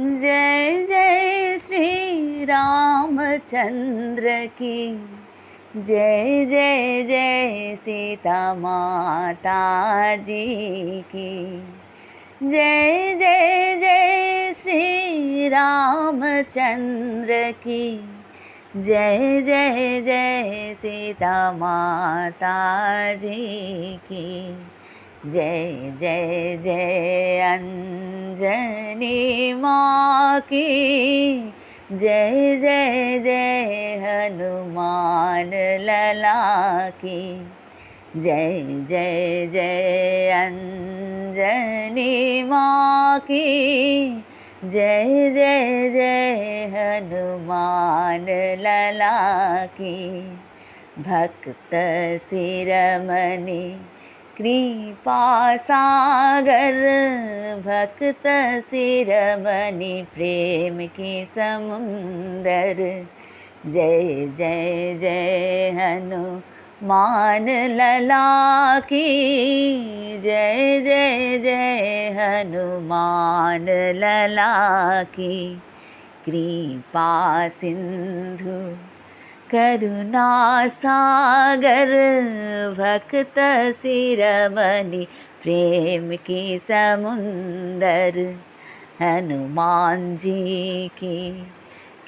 जय जय श्री रामचंद्र की। जय जय जय सीता माता जी की। जय जय जय श्री रामचंद्र की। जय जय जय सीता माता जी की। जय जय जय अंजनी माँ की जय जय जय हनुमान लला की जय जय जय अंजनी माँ की जय जय जय हनुमान लला की भक्त शिरमणि कृपा सागर भक्त शिरमणि प्रेम की समुंदर। जय जय जय हनुमान लला की, जय जय जय हनुमान लला की। कृपा सिंधु करुणा सागर, भक्त शिरमणि, प्रेम की समुंदर, हनुमान जी की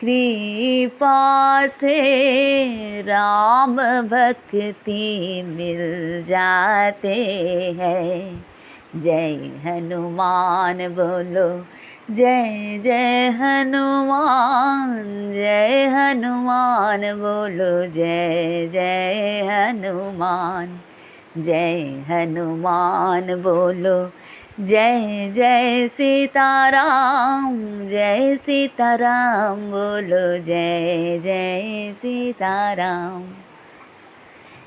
कृपा से राम भक्ति मिल जाते हैं। जय हनुमान बोलो जय जय हनुमान जय हनुमान बोलो, जय जय हनुमान जय हनुमान बोलो, जय जय सीताराम जय सीताराम बोलो, जय जय सीताराम।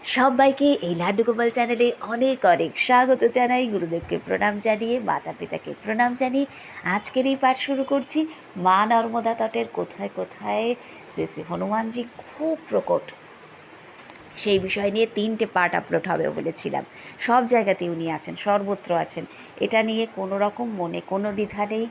সবাইকে এই লাড্ডু গোপাল চ্যানেলে অনেক অনেক স্বাগত জানাই। গুরুদেবকে প্রণাম জানিয়ে মাতা পিতাকে প্রণাম জানিয়ে আজকের এই পাঠ শুরু করছি। মা নর্মদা তটের কোথায় কোথায়? শ্রী শ্রী হনুমানজি খুব প্রকট। সেই বিষয় নিয়ে তিনটে পার্ট আপলোড হবে বলেছিলাম সব জায়গাতে উনি আছেন, সর্বত্র আছেন। এটা নিয়ে কোনো রকম মনে কোনো দ্বিধা নেই।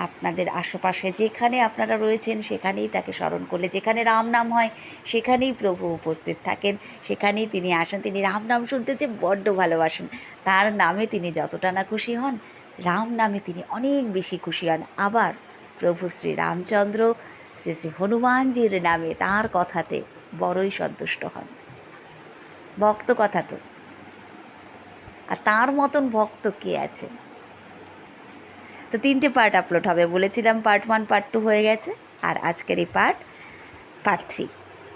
আপনাদের আশেপাশে যেখানে আপনারা রয়েছেন, সেখানেই তাকে স্মরণ করলে। যেখানে রাম নাম হয়, সেখানেই প্রভু উপস্থিত থাকেন। সেখানেই তিনি আসেন। তিনি রাম নাম শুনতে যে বড্ড ভালোবাসেন। তার নামে তিনি যতটা না খুশি হন, রাম নামে তিনি অনেক বেশি খুশি হন। আবার প্রভু শ্রী রামচন্দ্র, শ্রী শ্রী হনুমানজির নামে তার কথাতে বড়ই সন্তুষ্ট হন। ভক্ত কথা তো। আর তার মতন ভক্ত কে আছে? তো তিনটে পার্ট আপলোড হবে। বলেছিলাম পার্ট ওয়ান পার্ট টু হয়ে গেছে। আর আজকের এই পার্ট পার্ট থ্রি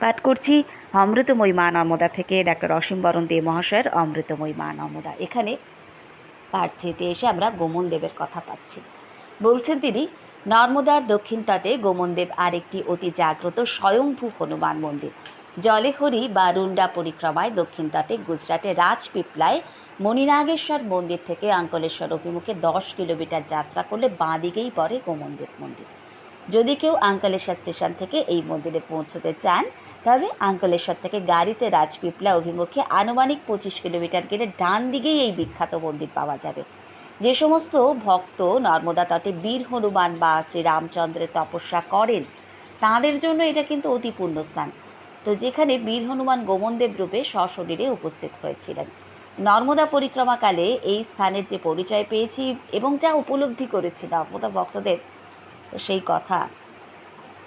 পাঠ করছি অমৃতময়ী মা নর্মদা থেকে ডাক্তার অসীম বরণ দে মহাশয়ের অমৃতময়ী মা নর্মদা। এখানে পার্ট থ্রিতে এসে আমরা গোমন দেবের কথা পাচ্ছি। বলছেন তিনি, নর্মদার দক্ষিণ তটে গোমনদেব আরেকটি অতি জাগ্রত স্বয়ংভূ হনুমান মন্দির। জলেহরি বা রুন্ডা পরিক্রমায় দক্ষিণ তটে গুজরাটে রাজপিপলায় মণিনাগেশ্বর মন্দির থেকে আঙ্কলেশ্বর অভিমুখে দশ কিলোমিটার যাত্রা করলে বাঁ দিকেই পড়ে গোমনদেব মন্দির। যদি কেউ আঙ্কলেশ্বর স্টেশন থেকে এই মন্দিরে পৌঁছতে চান, তবে আঙ্কলেশ্বর থেকে গাড়িতে রাজপিপলা অভিমুখে আনুমানিক পঁচিশ কিলোমিটার গেলে ডান দিকেই এই বিখ্যাত মন্দির পাওয়া যাবে। যে সমস্ত ভক্ত নর্মদা তটে বীর হনুমান বা শ্রীরামচন্দ্রের তপস্যা করেন, তাঁদের জন্য এটা কিন্তু অতি পুণ্যস্থান তো যেখানে বীর হনুমান গোমনদেব রূপে সশরীরে উপস্থিত হয়েছিলেন। নর্মদা পরিক্রমাকালে এই স্থানের যে পরিচয় পেয়েছি এবং যা উপলব্ধি করেছি নর্মদা ভক্তদের, তো সেই কথা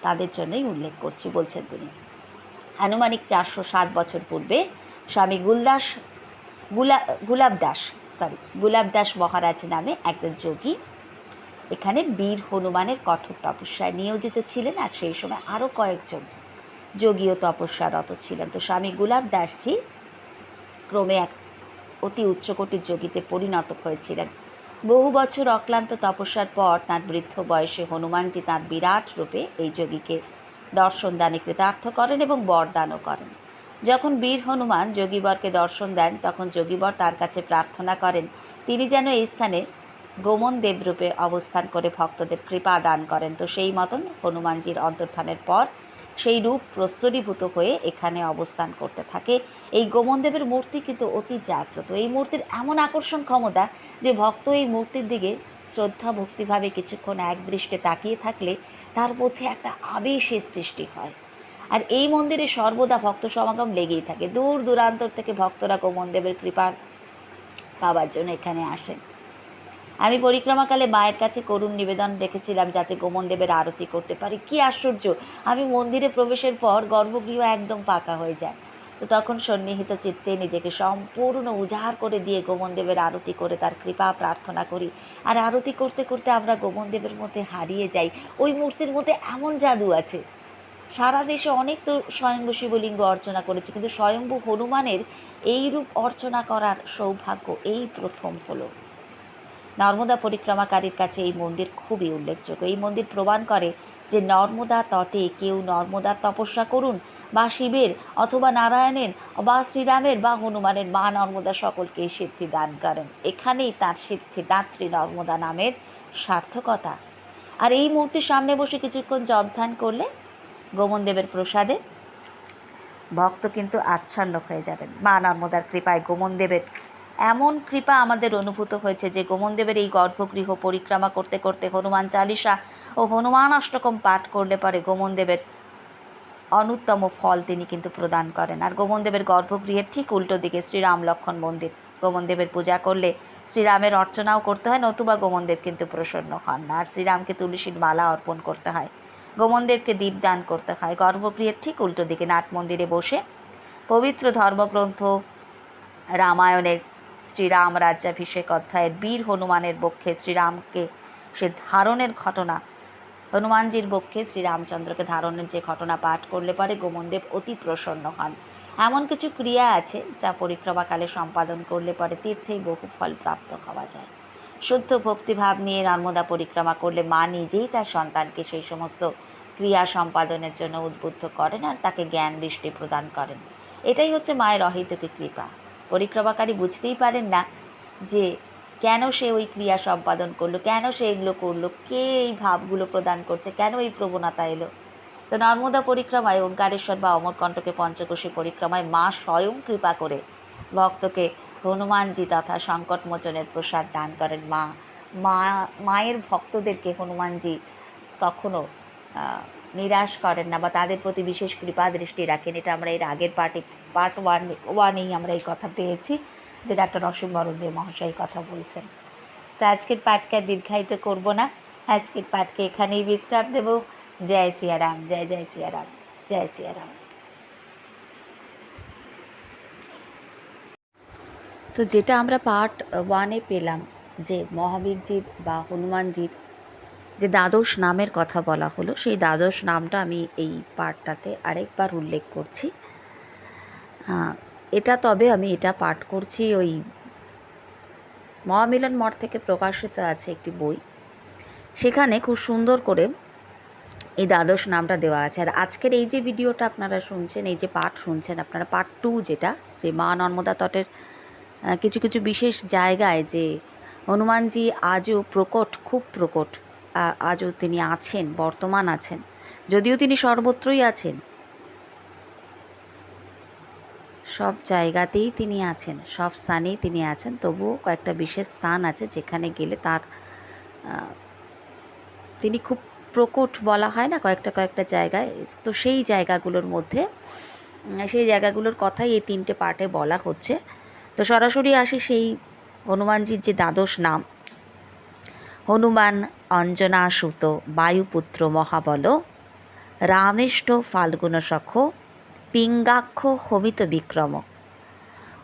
তাদের জন্যই উল্লেখ করছি, বলছেন তিনি। আনুমানিক চারশো সাত বছর পূর্বে স্বামী গুলদাস, গুলা, গুলাব দাস সরি গুলাব দাস মহারাজ নামে একজন যোগী এখানে বীর হনুমানের কঠোর তপস্যায় নিয়োজিত ছিলেন আর সেই সময় আরও কয়েকজন যোগীয় তপস্যারত ছিলেন। তো স্বামী গুলাব দাসজি ক্রমে এক অতি উচ্চকোটির যোগীতে পরিণত হয়েছিলেন। বহু বছর অক্লান্ত তপস্যার পর তাঁর বৃদ্ধ বয়সে হনুমানজি তাঁর বিরাট রূপে এই যোগীকে দর্শন দানে কৃতার্থ করেন এবং বরদানও করেন। যখন বীর হনুমান যোগীবরকে দর্শন দেন, তখন যোগীবর তার কাছে প্রার্থনা করেন, তিনি যেন এই স্থানে গোমন দেবরূপে অবস্থান করে ভক্তদের কৃপা দান করেন। তো সেই মতন হনুমানজির অন্তর্ধানের পর সেই রূপ প্রস্তরীভূত হয়ে এখানে অবস্থান করতে থাকে। এই গোমনদেবের মূর্তি কিন্তু অতি জাগ্রত। এই মূর্তির এমন আকর্ষণ ক্ষমতা যে ভক্ত এই মূর্তির দিকে শ্রদ্ধা ভক্তিভাবে কিছুক্ষণ এক দৃষ্টে তাকিয়ে থাকলে তার মধ্যে একটা আবেশের সৃষ্টি হয়। আর এই মন্দিরে সর্বদা ভক্ত সমাগম লেগেই থাকে। দূর দূরান্তর থেকে ভক্তরা গোমনদেবের কৃপার পাওয়ার জন্য এখানে আসেন। আমি পরিক্রমাকালে মায়ের কাছে করুণ নিবেদন রেখেছিলাম যাতে গোমনদেবের আরতি করতে পারি। কি আশ্চর্য! আমি মন্দিরে প্রবেশের পর গর্ভগৃহ একদম পাকা হয়ে যায়। তো তখন সন্নিহিত চিত্তে নিজেকে সম্পূর্ণ উজাড় করে দিয়ে গোমনদেবের আরতি করে তার কৃপা প্রার্থনা করি। আর আরতি করতে করতে আমরা গোমনদেবের মধ্যে হারিয়ে যাই। ওই মূর্তির মধ্যে এমন জাদু আছে। সারা দেশে অনেক তো স্বয়ম্ভু শিবলিঙ্গ অর্চনা করেছে, কিন্তু স্বয়ম্ভু হনুমানের এই রূপ অর্চনা করার সৌভাগ্য এই প্রথম হলো। নর্মদা পরিক্রমাকারীর কাছে এই মন্দির খুবই উল্লেখযোগ্য। এই মন্দির প্রমাণ করে যে নর্মদা তটে কেউ নর্মদার তপস্যা করুন বা শিবের অথবা নারায়ণের বা শ্রীরামের বা হনুমানের মা নর্মদা সকলকে সিদ্ধি দান করেন। এখানেই তার সিদ্ধিদাত্রী নর্মদা নামের সার্থকতা। আর এই মূর্তির সামনে বসে কিছুক্ষণ জপ ধ্যান করলে গোমনদেবের প্রসাদে ভক্ত কিন্তু আচ্ছন্ন হয়ে যাবেন। মা নর্মদার কৃপায় গোমনদেবের এমন কৃপা আমাদের অনুভূত হয়েছে যে গোমনদেবের এই গর্ভগৃহ পরিক্রমা করতে করতে হনুমান চালিসা ও হনুমান অষ্টকম পাঠ করলে পরে গোমনদেবের অনুত্তম ফল তিনি কিন্তু প্রদান করেন। আর গোমনদেবের গর্ভগৃহের ঠিক উল্টো দিকে শ্রীরাম লক্ষণ মন্দির। গোমনদেবের পূজা করলে শ্রীরামের অর্চনাও করতে হয়, নতুবা গোমনদেব কিন্তু প্রসন্ন হন না। আর শ্রীরামকে তুলসীর মালা অর্পণ করতে হয়, গোমনদেবকে দীপদান করতে হয়। গর্ভগৃহের ঠিক উল্টো দিকে নাট মন্দিরে বসে পবিত্র ধর্মগ্রন্থ রামায়ণের শ্রীরাম রাজ্যাভিষেক অধ্যায়ের বীর হনুমানের বক্ষে শ্রীরামকে সে ধারণের ঘটনা, হনুমানজির বক্ষে শ্রীরামচন্দ্রকে ধারণের যে ঘটনা পাঠ করলে পরে গোমনদেব অতি প্রসন্ন হন। এমন কিছু ক্রিয়া আছে যা পরিক্রমাকালে সম্পাদন করলে পরে তীর্থেই বহু ফল প্রাপ্ত হওয়া যায়। শুদ্ধ ভক্তিভাব নিয়ে নর্মদা পরিক্রমা করলে মা নিজেই তার সন্তানকে সেই সমস্ত ক্রিয়া সম্পাদনের জন্য উদ্বুদ্ধ করেন আর তাকে জ্ঞান দৃষ্টি প্রদান করেন। এটাই হচ্ছে মায়ের অহিতকে কৃপা। পরিক্রমাকারী বুঝতেই পারেন না যে কেন সে ওই ক্রিয়া সম্পাদন করল, কেন সে এগুলো করল, কে এই ভাবগুলো প্রদান করছে, কেন এই প্রবণতা এলো। তো নর্মদা পরিক্রমায় ওঙ্কারেশ্বর বা অমরকণ্টকে পঞ্চকোশী পরিক্রমায় মা স্বয়ং কৃপা করে ভক্তকে হনুমানজি তথা সংকটমোচনের প্রসাদ দান করেন। মা মা, মায়ের ভক্তদেরকে হনুমানজি কখনো নিরাশ করেন না বা তাদের প্রতি বিশেষ কৃপা দৃষ্টি রাখেন। এটা আমরা এর আগের পার্টি পার্ট ওয়ান ওয়ানেই আমরা এই কথা পেয়েছি যে ডাক্তার অসীম বরদে মহাশয় কথা বলছেন। তো আজকের পাঠকে দীর্ঘায়িত করব না। আজকের পাঠকে এখানেই বিশ্রাম দেব। জয় সিয়ারাম, জয় জয় সিয়ারাম জয় সিয়ারাম। তো যেটা আমরা পার্ট ওয়ানে পেলাম যে মহাবীরজির বা হনুমানজির যে দ্বাদশ নামের কথা বলা হলো, সেই দ্বাদশ নামটা আমি এই পাঠটাতে আরেকবার উল্লেখ করছি। এটা তবে আমি এটা পাঠ করছি ওই মহামিলন মঠ থেকে প্রকাশিত আছে একটি বই। সেখানে খুব সুন্দর করে এই দ্বাদশ নামটা দেওয়া আছে। আর আজকের এই যে ভিডিওটা আপনারা শুনছেন, এই যে পাঠ শুনছেন, আপনারা পার্ট টু যেটা, যে মা নর্মদা তটের কিছু কিছু বিশেষ জায়গায় যে হনুমানজি আজও প্রকট, খুব প্রকট আজও তিনি আছেন, বর্তমান আছেন। যদিও তিনি সর্বত্রই আছেন সব জায়গাতেই তিনি আছেন, সব স্থানেই তিনি আছেন। তবুও কয়েকটা বিশেষ স্থান আছে যেখানে গেলে তার তিনি খুব প্রকট বলা হয় না কয়েকটা কয়েকটা জায়গায়। তো সেই জায়গাগুলোর মধ্যে সেই জায়গাগুলোর কথাই এই তিনটে পার্টে বলা হচ্ছে। তো সরাসরি আসি সেই হনুমানজির যে দ্বাদশ নাম। হনুমান অঞ্জনা অঞ্জনাসুত বায়ুপুত্র মহাবল, রামেষ্ট ফাল্গুনসখ পিঙ্গাক্ষ হমিত বিক্রম।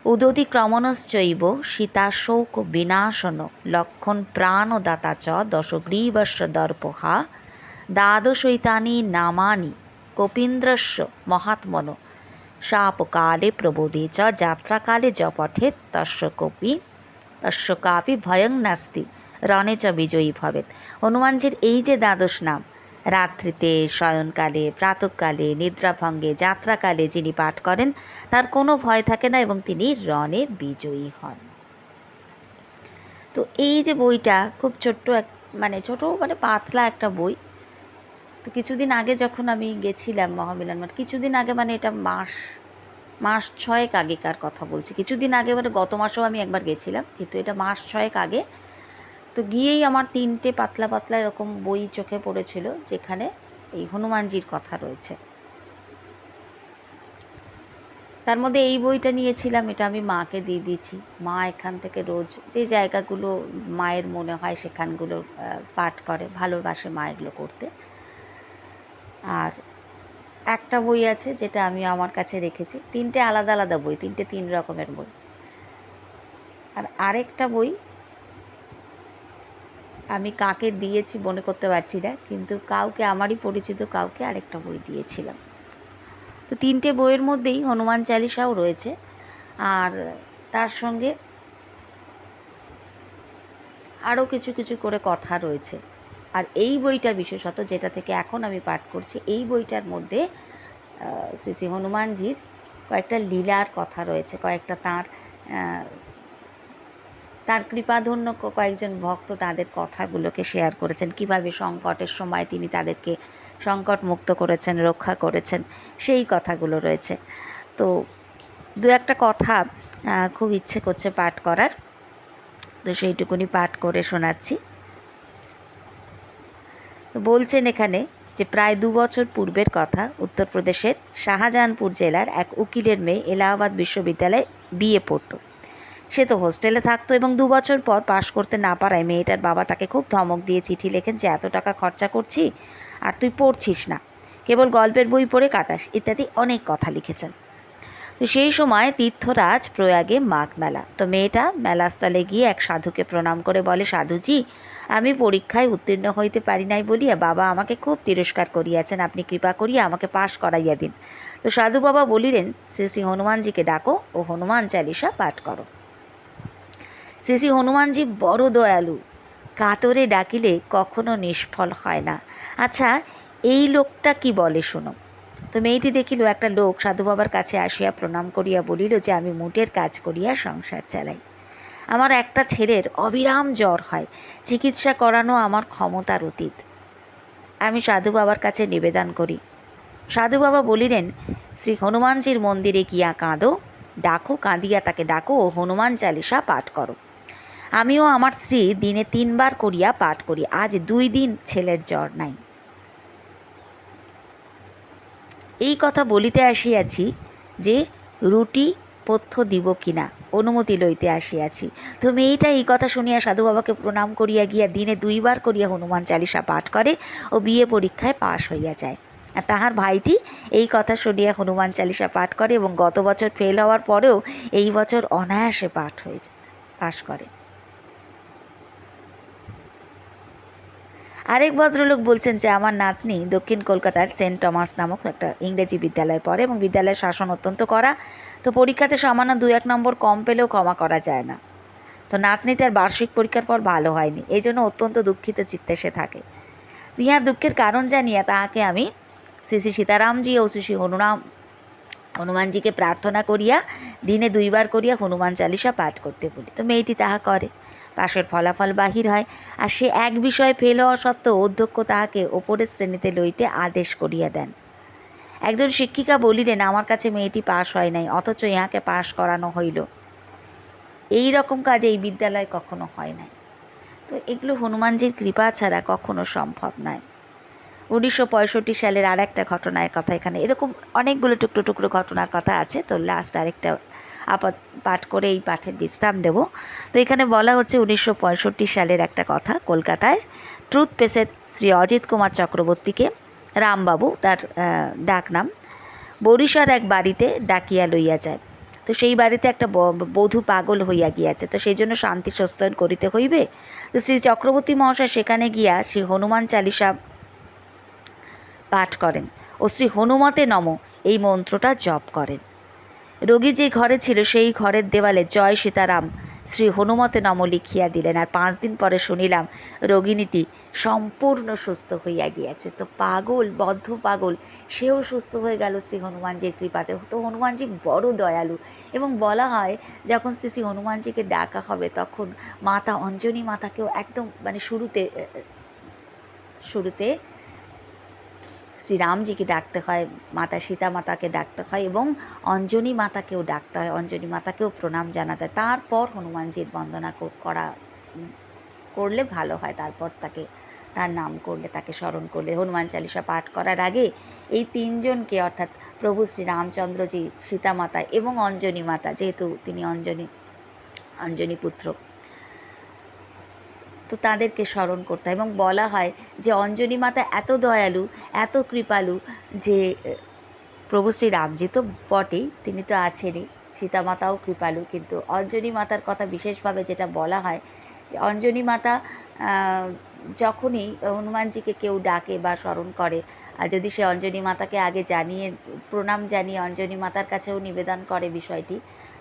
উদতি ক্রমণশ্চৈব সীতাশোক বিনাশন লক্ষণ প্রাণদাতা চ দশগ্রীবস্য দর্পহা। দ্বাদশৈতানি নামানি কপীন্দ্রস্য মহাত্মন। শাপকালে প্রবোধে চ যাত্রাকালে য পঠেৎ তস্য কপি। তস্য কাপি ভয়ং নাস্তি। রণে চ বিজয়ী ভবেত হনুমানজির এই যে দ্বাদশ নাম রাত্রিতে, শয়নকালে, প্রাতকালে, নিদ্রাভঙ্গে, যাত্রাকালে যিনি পাঠ করেন, তার কোনো ভয় থাকে না এবং তিনি রণে বিজয়ী হন। তো এই যে বইটা, খুব ছোট্ট এক মানে ছোট মানে পাতলা একটা বই। তো কিছুদিন আগে যখন আমি গেছিলাম মহামিলন মাঠ, কিছুদিন আগে মানে এটা মাস মাস ছয়েক আগেকার কথা বলছি। কিছুদিন আগে মানে গত মাসেও আমি একবার গেছিলাম, কিন্তু এটা মাস ছয়েক আগে তো গিয়েই আমার তিনটে পাতলা পাতলা এরকম বই চোখে পড়েছিল, যেখানে এই হনুমানজির কথা রয়েছে। তার মধ্যে এই বইটা নিয়েছিলাম, এটা আমি মাকে দিয়ে দিয়েছি। মা এখান থেকে রোজ যে জায়গাগুলো মায়ের মনে হয় সেখানগুলো পাঠ করে, ভালোবাসে মা এগুলো করতে। আর একটা বই আছে যেটা আমি আমার কাছে রেখেছি, তিনটে আলাদা আলাদা বই, তিনটে তিন রকমের বই। আর আরেকটা বই আমি কাকে দিয়েছি মনে করতে পারছি না, কিন্তু কাউকে, আমারই পরিচিত কাউকে আরেকটা বই দিয়েছিলাম। তো তিনটে বইয়ের মধ্যেই হনুমান চালিসাও রয়েছে। আর তার সঙ্গে আরও কিছু কিছু করে কথা রয়েছে। আর এই বইটা বিশেষত, যেটা থেকে এখন আমি পাঠ করছি, এই বইটার মধ্যে শ্রী শ্রী হনুমানজির কয়েকটা লীলার কথা রয়েছে, কয়েকটা তাঁর তার কৃপাধন্য কয়েকজন ভক্ত তাদের কথাগুলোকে শেয়ার করেছেন। কীভাবে সংকটের সময় তিনি তাদেরকে সংকট মুক্ত করেছেন, রক্ষা করেছেন, সেই কথাগুলো রয়েছে। তো দু একটা কথা খুব ইচ্ছে করছে পাঠ করার। তো সেইটুকুনি পাঠ করে শোনাচ্ছি। বলছেন এখানে যে প্রায় দু বছর পূর্বের কথা, উত্তরপ্রদেশের শাহজাহানপুর জেলার এক উকিলের মেয়ে এলাহাবাদ বিশ্ববিদ্যালয়ে বিয়ে পড়তো। সে তো হোস্টেলে থাকতো এবং দু বছর পর পাশ করতে না পারায় মেয়েটার বাবা তাকে খুব ধমক দিয়ে চিঠি লেখেন যে, এত টাকা খরচা করছি আর তুই পড়ছিস না। কেবল গল্পের বই পড়ে কাটাস। ইত্যাদি অনেক কথা লিখেছেন। তো সেই সময় তীর্থরাজ প্রয়াগে মাঘ মেলা। তো মেয়েটা মেলাস্থলে গিয়ে এক সাধুকে প্রণাম করে বলে, সাধুজি, আমি পরীক্ষায় উত্তীর্ণ হইতে পারি নাই বলিয়া বাবা আমাকে খুব তিরস্কার করিয়াছেন। আপনি কৃপা করিয়া আমাকে পাশ করাইয়া দিন। তো সাধু বাবা বলিলেন, শ্রী শ্রী হনুমানজিকে ডাকো ও হনুমান চালিসা পাঠ করো। শ্রী শ্রী হনুমানজি বড় দয়ালু। কাতরে ডাকিলে কখনো নিষ্ফল হয় না। আচ্ছা এই লোকটা কি বলে শোনো? তো মেয়েটি দেখিল, একটা লোক সাধু বাবার কাছে আসিয়া প্রণাম করিয়া বলিল যে, আমি মুটের কাজ করিয়া সংসার চালাই। আমার একটা ছেলের অবিরাম জ্বর হয়। চিকিৎসা করানো আমার ক্ষমতার অতীত। আমি সাধু বাবার কাছে নিবেদন করি। সাধু বাবা বলিলেন, শ্রী হনুমানজির মন্দিরে গিয়া কাঁদো, ডাকো, কাঁদিয়া তাকে ডাকো, ও হনুমান চালিসা পাঠ করো। আমিও আমার স্ত্রী দিনে তিনবার করিয়া পাঠ করি। আজ দুই দিন ছেলের জ্বর নাই। এই কথা বলিতে আসিয়াছি যে, রুটি পথ্য দিব কিনা? অনুমতি লইতে আসিয়াছি। তো মেয়েটা এই কথা শুনিয়া সাধু বাবাকে প্রণাম করিয়া গিয়া দিনে দুইবার করিয়া হনুমান চালিসা পাঠ করে ও বিয়ে পরীক্ষায় পাশ হইয়া যায়। আর তাহার ভাইটি এই কথা শুনিয়া হনুমান চালিসা পাঠ করে এবং গত বছর ফেল হওয়ার পরেও এই বছর অনায়াসে পাঠ হয়ে যায়, পাশ করে। আরেক ভদ্রলোক বলছেন যে, আমার নাতনি দক্ষিণ কলকাতার সেন্ট টমাস নামক একটা ইংরেজি বিদ্যালয়ে পড়ে এবং বিদ্যালয়ের শাসন অত্যন্ত করা। তো পরীক্ষাতে সামান্য দু এক নম্বর কম পেলেও ক্ষমা করা যায় না। তো নাতনিটার বার্ষিক পরীক্ষার পর ভালো হয়নি। এই জন্য অত্যন্ত দুঃখিত চিত্তে সে থাকে। ইহার দুঃখের কারণ জানিয়া তাহাকে আমি শ্রী শ্রী সীতারামজি ও শ্রী শ্রী হনুরাম হনুমানজিকে প্রার্থনা করিয়া দিনে দুইবার করিয়া হনুমান চালিসা পাঠ করতে বলি। তো মেয়েটি তাহা করে। পাশের ফলাফল বাহির হয় আর সে এক বিষয়ে ফেল হওয়া সত্ত্বেও অধ্যক্ষ তাহাকে ওপরের শ্রেণীতে লইতে আদেশ করিয়া দেন। একজন শিক্ষিকা বলিলেন, আমার কাছে মেয়েটি পাশ হয় নাই, অথচ ইহাকে পাশ করানো হইল। এই রকম কাজ এই বিদ্যালয়ে কখনো হয় নাই। তো এগুলো হনুমানজির কৃপা ছাড়া কখনো সম্ভব নয়। উনিশশো পঁয়ষট্টি সালের আর একটা ঘটনার কথা এখানে। এরকম অনেকগুলো টুকরো টুকরো ঘটনার কথা আছে। তো লাস্ট আরেকটা আপাত, পাঠ করে এই পাঠের বিশ্রাম দেব। তো এখানে বলা হচ্ছে উনিশশো পঁয়ষট্টি সালের একটা কথা কলকাতায় ট্রুথ পেসের শ্রী অজিত কুমার চক্রবর্তীকে। রামবাবু তার ডাকনাম বরিশার এক বাড়িতে ডাকিয়া লইয়া যায়। তো সেই বাড়িতে একটা বধূ পাগল হইয়া গিয়াছে। তো সেই জন্য শান্তি সস্তয়ন করিতে হইবে। তো শ্রী চক্রবর্তী মহাশয় সেখানে গিয়া শ্রী হনুমান চালিসা পাঠ করেন ও শ্রী হনুমতে নম এই মন্ত্রটা জপ করেন। রোগী যে ঘরে ছিল সেই ঘরের দেওয়ালে জয় সীতারাম। শ্রী হনুমতে নম লিখিয়া দিলেন। আর পাঁচ দিন পরে শুনিলাম, রোগিণীটি সম্পূর্ণ সুস্থ হইয়া গিয়াছে। তো পাগল, বদ্ধ পাগল, সেও সুস্থ হয়ে গেল শ্রী হনুমানজির কৃপাতে। তো হনুমানজি বড় দয়ালু এবং বলা হয়, যখন শ্রী শ্রী হনুমানজিকে ডাকা হবে, তখন মাতা অঞ্জনী মাতাকেও একদম মানে শুরুতে শুরুতে শ্রীরামজিকে ডাকতে হয়, মাতা সীতা মাতাকে ডাকতে হয় এবং অঞ্জনী মাতাকেও ডাকতে হয়, অঞ্জনী মাতাকেও প্রণাম জানাতে হয়। তারপর হনুমানজির বন্দনা করা, করলে ভালো হয়। তারপর তাকে, তার নাম করলে, তাকে স্মরণ করলে, হনুমান চালিসা পাঠ করার আগে এই তিনজনকে অর্থাৎ প্রভু শ্রীরামচন্দ্রজি সীতামাতা এবং অঞ্জনী মাতা, যেহেতু তিনি অঞ্জনী অঞ্জনী পুত্র তো তাদেরকে স্মরণ করতে হয়। এবং বলা হয় যে অঞ্জনী মাতা এত দয়ালু, এত কৃপালু যে, প্রভু শ্রী রামজি তো বটেই, তিনি তো আছেনই সীতামাতাও কৃপালু। কিন্তু অঞ্জনী মাতার কথা বিশেষভাবে যেটা বলা হয় যে অঞ্জনী মাতা যখনই হনুমানজিকে কেউ ডাকে বা স্মরণ করে, আর যদি সে অঞ্জনী মাতাকে আগে জানিয়ে, প্রণাম জানিয়ে অঞ্জনী মাতার কাছেও নিবেদন করে বিষয়টি,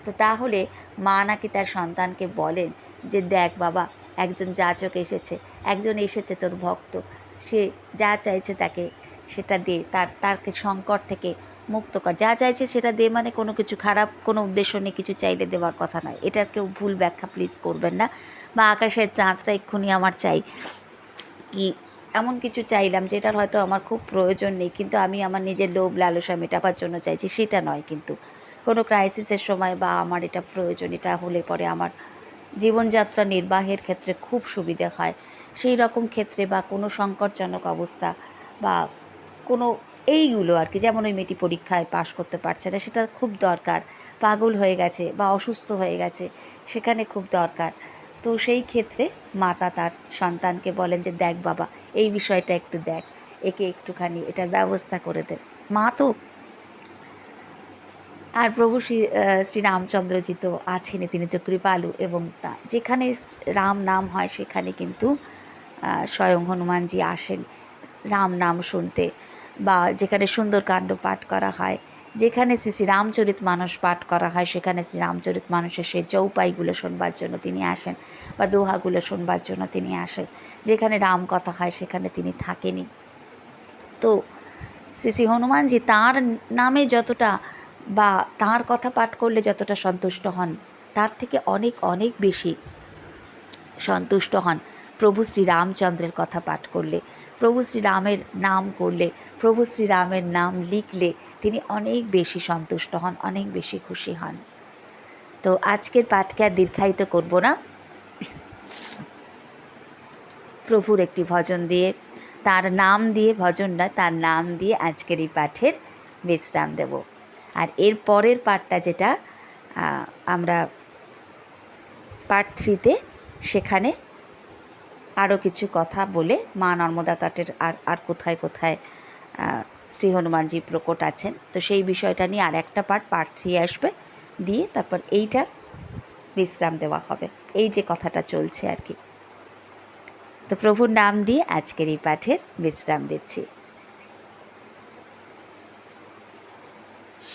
তো তাহলে মা নাকি তার সন্তানকে বলেন যে, দেখ বাবা একজন যাচক এসেছে, একজন এসেছে তোর ভক্ত। সে যা চাইছে তাকে, সেটা দে, তার, তারকে সংকট থেকে মুক্ত কর। যা চাইছে সেটা দে মানে কোনো কিছু খারাপ, কোনো উদ্দেশ্য নিয়ে কিছু চাইলে দেওয়ার কথা নয়। এটার কেউ ভুল ব্যাখ্যা প্লিজ করবেন না। বা আকাশের চাঁদটা এক্ষুনি আমার চাই। কি এমন কিছু চাইলাম যেটার হয়তো আমার খুব প্রয়োজন নেই, কিন্তু আমি আমার নিজের লোভ লালসা মেটাবার জন্য চাইছি, সেটা নয় কিন্তু। কোনো ক্রাইসিসের সময় বা আমার এটা প্রয়োজন, এটা হলে পরে আমার জীবনযাত্রা নির্বাহের ক্ষেত্রে খুব সুবিধে হয়। সেই রকম ক্ষেত্রে বা কোনো সংকটজনক অবস্থা বা কোনো এইগুলো আর কি, যেমন ওই মেয়েটি পরীক্ষায় পাশ করতে পারছে না, সেটা খুব দরকার। পাগল হয়ে গেছে বা অসুস্থ হয়ে গেছে, সেখানে খুব দরকার। তো সেই ক্ষেত্রে মাতা তার সন্তানকে বলেন যে, দেখ বাবা, এই বিষয়টা একটু দেখ, একে একটুখানি এটার ব্যবস্থা করে দেন মা তো আর প্রভু শ্রী শ্রীরামচন্দ্রজি তো আছেনই তিনি তো কৃপালু এবং তা, যেখানে রাম নাম হয় সেখানে কিন্তু স্বয়ং হনুমানজি আসেন রাম নাম শুনতে বা যেখানে সুন্দরকাণ্ড পাঠ করা হয়, যেখানে শ্রী শ্রী রামচরিত মানস পাঠ করা হয়, সেখানে শ্রী রামচরিত মানুষের সেই চৌপাইগুলো শোনবার জন্য তিনি আসেন বা দোহাগুলো শোনবার জন্য তিনি আসেন, যেখানে রাম কথা হয় সেখানে তিনি থাকেনি তো শ্রী শ্রী হনুমানজি তাঁর নামে যতটা বা তাঁর কথা পাঠ করলে যতটা সন্তুষ্ট হন, তার থেকে অনেক অনেক বেশি সন্তুষ্ট হন। প্রভু শ্রী রামচন্দ্রের কথা পাঠ করলে, প্রভু শ্রীরামের নাম করলে, প্রভু শ্রীরামের নাম লিখলে তিনি অনেক বেশি সন্তুষ্ট হন, অনেক বেশি খুশি হন। তো আজকের পাঠকে আর দীর্ঘায়িত করব না। প্রভুর একটি ভজন দিয়ে, তার নাম দিয়ে, ভজন নয়, তার নাম দিয়ে আজকের এই পাঠের বিশ্রাম দেব। আর এর পরের পার্টটা যেটা আমরা পার্ট থ্রিতে সেখানে আরও কিছু কথা বলে মা নর্মদা তটের আর আর কোথায় কোথায় শ্রী হনুমানজি প্রকট আছেন। তো সেই বিষয়টা নিয়ে আর একটা পার্ট পার্ট থ্রি আসবে দিয়ে তারপর এইটার বিশ্রাম দেওয়া হবে। এই যে কথাটা চলছে আর কি। তো প্রভুর নাম দিয়ে আজকের এই পাঠের বিশ্রাম দিচ্ছি।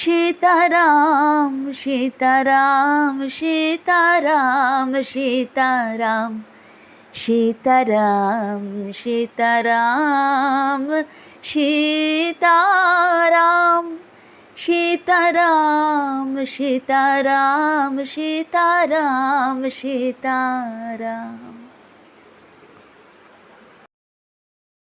সীতারাম সীতারাম সীতারাম সীতারাম সীতারাম সীতারাম সীতারাম সীতারাম সীতারাম সীতারাম সীতারাম